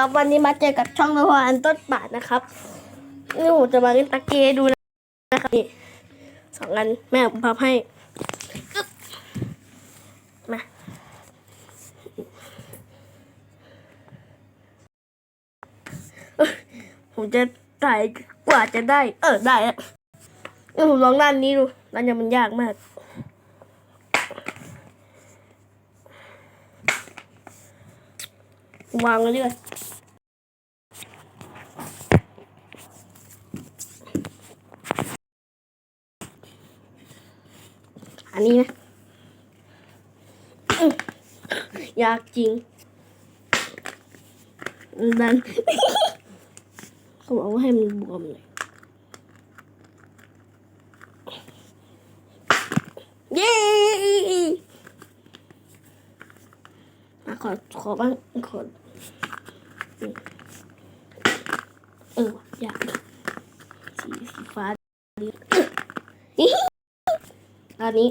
ครับวันนี้มาเจอกับช่องนพอันต้นบานะครับนี่ผมจะมาเล่นตะเกียดูนะครับนี่สองอันแม่ผมพับให้มาผมจะถ่ายกว่าจะได้ เออได้แล้วนี่ผมลองด้านนี้ดูด้านนี้มันยากมากวางไว้ด้วย อันนี้นะอยากจริงดันเขาบอกว่าให้มันบวมเลยเย้อะขอขอบ้างขอเอออยากสีสีฟ้าดีอันนี้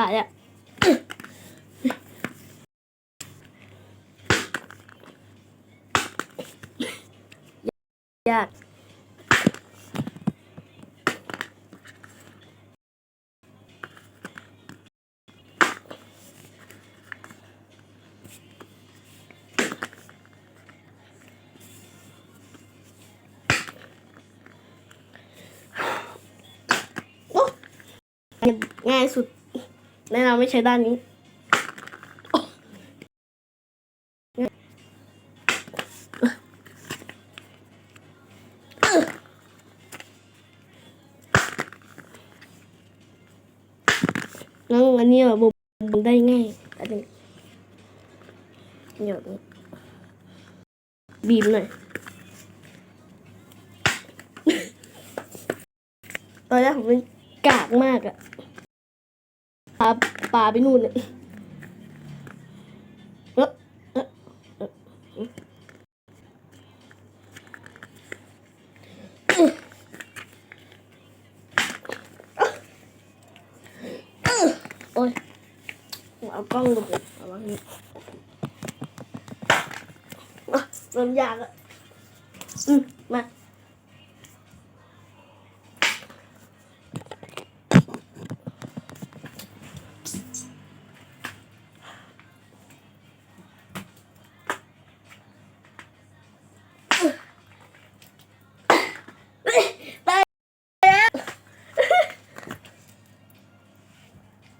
ตายอะ แนะนำไม่ใช้ด้านนี้โอ้งั้นอันนี้แบบบุมได้ง่ายอันนี้เดี๋ยวนี้บีบหน่อย ตอนแรกผมเป็นกากมากอะ ปลาปลาไปนู่นเลยเอ๊ะเอ๊ะเอ๊ะเอ๊ะโอ้ยเอากล้องลงไปเอาวางนี่อะเริ่มยากอะอืมา